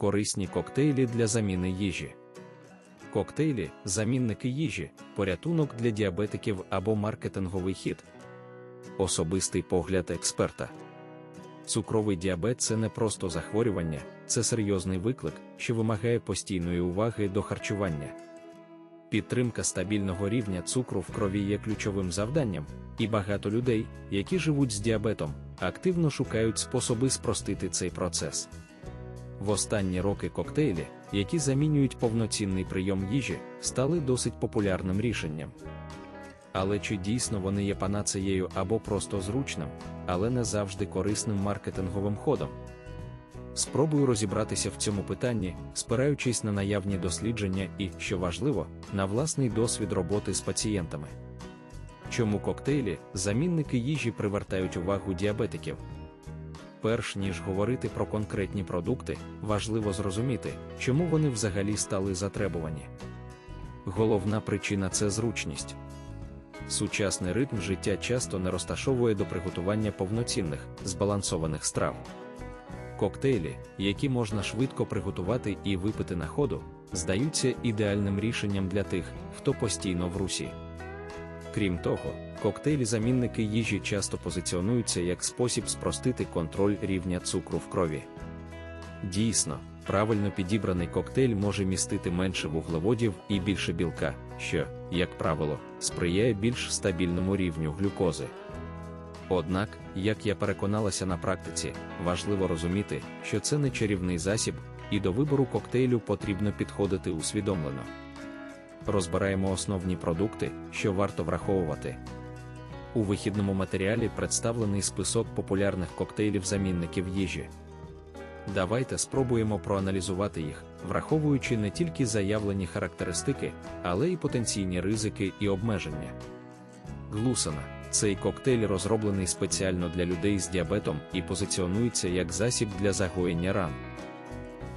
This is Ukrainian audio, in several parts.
корисні коктейлі для заміни їжі. Коктейлі, замінники їжі, порятунок для діабетиків або маркетинговий хід. Особистий погляд експерта. Цукровий діабет це не просто захворювання, це серйозний виклик, що вимагає постійної уваги до харчування. Підтримка стабільного рівня цукру в крові є ключовим завданням, і багато людей, які живуть з діабетом, активно шукають способи спростити цей процес. В останні роки коктейлі, які замінюють повноцінний прийом їжі, стали досить популярним рішенням. Але чи дійсно вони є панацеєю або просто зручним, але не завжди корисним маркетинговим ходом? Спробую розібратися в цьому питанні, спираючись на наявні дослідження і, що важливо, на власний досвід роботи з пацієнтами. Чому коктейлі, замінники їжі привертають увагу діабетиків? Перш ніж говорити про конкретні продукти, важливо зрозуміти, чому вони взагалі стали затребувані. Головна причина це зручність. Сучасний ритм життя часто не розташовує до приготування повноцінних, збалансованих страв. Коктейлі, які можна швидко приготувати і випити на ходу, здаються ідеальним рішенням для тих, хто постійно в русі. Крім того, коктейлі-замінники їжі часто позиціонуються як спосіб спростити контроль рівня цукру в крові. Дійсно, правильно підібраний коктейль може містити менше вуглеводів і більше білка, що, як правило, сприяє більш стабільному рівню глюкози. Однак, як я переконалася на практиці, важливо розуміти, що це не чарівний засіб, і до вибору коктейлю потрібно підходити усвідомлено. Розбираємо основні продукти, що варто враховувати. У вихідному матеріалі представлений список популярних коктейлів-замінників їжі. Давайте спробуємо проаналізувати їх, враховуючи не тільки заявлені характеристики, але й потенційні ризики і обмеження. Глусана цей коктейль розроблений спеціально для людей з діабетом і позиціонується як засіб для загоєння ран.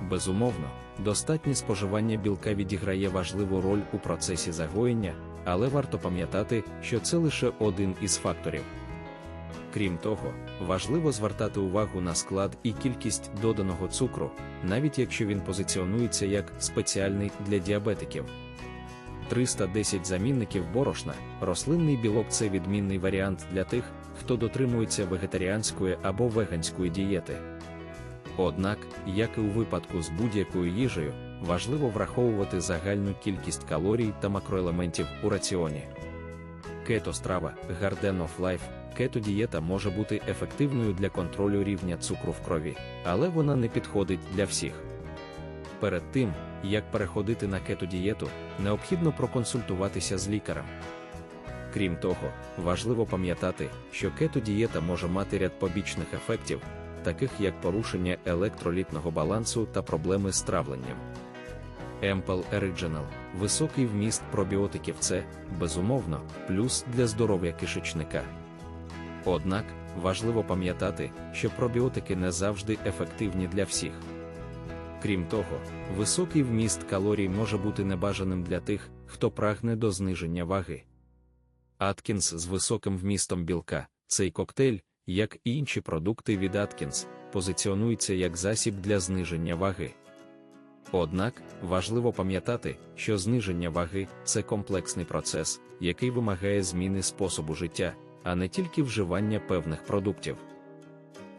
Безумовно, достатнє споживання білка відіграє важливу роль у процесі загоєння, але варто пам'ятати, що це лише один із факторів. Крім того, важливо звертати увагу на склад і кількість доданого цукру, навіть якщо він позиціонується як спеціальний для діабетиків. 310 замінників борошна, рослинний білок це відмінний варіант для тих, хто дотримується вегетаріанської або веганської дієти. Однак, як і у випадку з будь-якою їжею, важливо враховувати загальну кількість калорій та макроелементів у раціоні. Кетострава Garden of Life Кето-дієта може бути ефективною для контролю рівня цукру в крові, але вона не підходить для всіх. Перед тим, як переходити на кетодієту, необхідно проконсультуватися з лікарем. Крім того, важливо пам'ятати, що кетодієта може мати ряд побічних ефектів, таких як порушення електролітного балансу та проблеми з травленням. Ample Original – високий вміст пробіотиків це, безумовно, плюс для здоров'я кишечника. Однак, важливо пам'ятати, що пробіотики не завжди ефективні для всіх. Крім того, високий вміст калорій може бути небажаним для тих, хто прагне до зниження ваги. Аткінс з високим вмістом білка, цей коктейль, як і інші продукти від Аткінс, позиціонується як засіб для зниження ваги. Однак важливо пам'ятати, що зниження ваги це комплексний процес, який вимагає зміни способу життя, а не тільки вживання певних продуктів.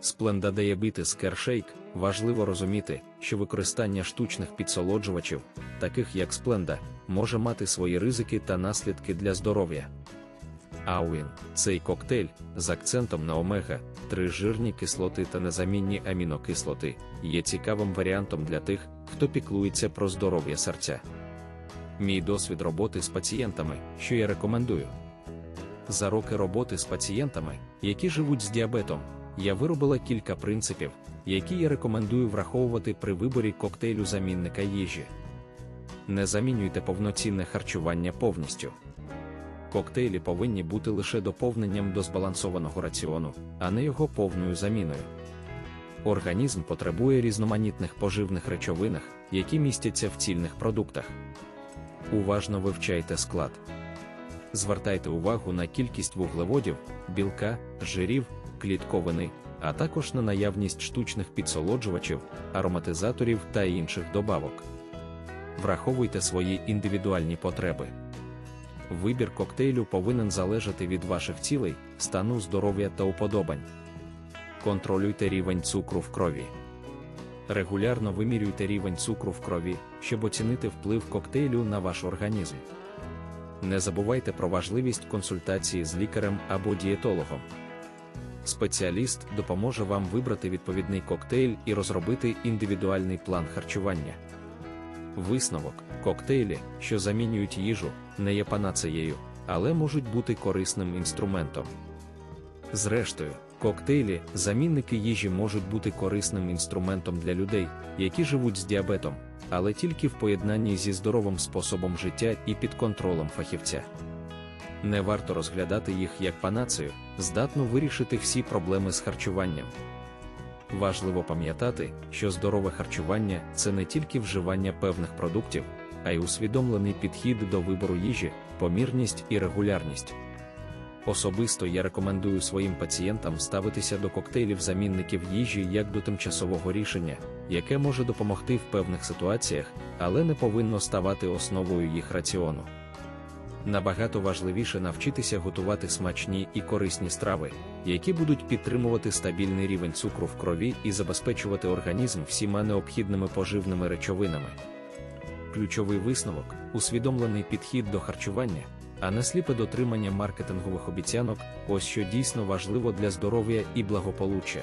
Спленда Diabetes Care важливо розуміти, що використання штучних підсолоджувачів, таких як спленда, може мати свої ризики та наслідки для здоров'я. Ауін цей коктейль з акцентом на омега, 3 жирні кислоти та незамінні амінокислоти, є цікавим варіантом для тих, хто піклується про здоров'я серця. Мій досвід роботи з пацієнтами, що я рекомендую. За роки роботи з пацієнтами, які живуть з діабетом, я виробила кілька принципів, які я рекомендую враховувати при виборі коктейлю замінника їжі. Не замінюйте повноцінне харчування повністю. Коктейлі повинні бути лише доповненням до збалансованого раціону, а не його повною заміною. Організм потребує різноманітних поживних речовинах, які містяться в цільних продуктах. Уважно вивчайте склад. Звертайте увагу на кількість вуглеводів, білка, жирів, клітковини, а також на наявність штучних підсолоджувачів, ароматизаторів та інших добавок. Враховуйте свої індивідуальні потреби. Вибір коктейлю повинен залежати від ваших цілей, стану здоров'я та уподобань. Контролюйте рівень цукру в крові. Регулярно вимірюйте рівень цукру в крові, щоб оцінити вплив коктейлю на ваш організм. Не забувайте про важливість консультації з лікарем або дієтологом. Спеціаліст допоможе вам вибрати відповідний коктейль і розробити індивідуальний план харчування. Висновок коктейлі, що замінюють їжу, не є панацеєю, але можуть бути корисним інструментом. Зрештою, коктейлі, замінники їжі можуть бути корисним інструментом для людей, які живуть з діабетом, але тільки в поєднанні зі здоровим способом життя і під контролем фахівця. Не варто розглядати їх як панацею, здатну вирішити всі проблеми з харчуванням. Важливо пам'ятати, що здорове харчування це не тільки вживання певних продуктів, а й усвідомлений підхід до вибору їжі, помірність і регулярність. Особисто я рекомендую своїм пацієнтам ставитися до коктейлів замінників їжі як до тимчасового рішення, яке може допомогти в певних ситуаціях, але не повинно ставати основою їх раціону. Набагато важливіше навчитися готувати смачні і корисні страви, які будуть підтримувати стабільний рівень цукру в крові і забезпечувати організм всіма необхідними поживними речовинами. Ключовий висновок усвідомлений підхід до харчування, а не сліпе дотримання маркетингових обіцянок ось що дійсно важливо для здоров'я і благополуччя.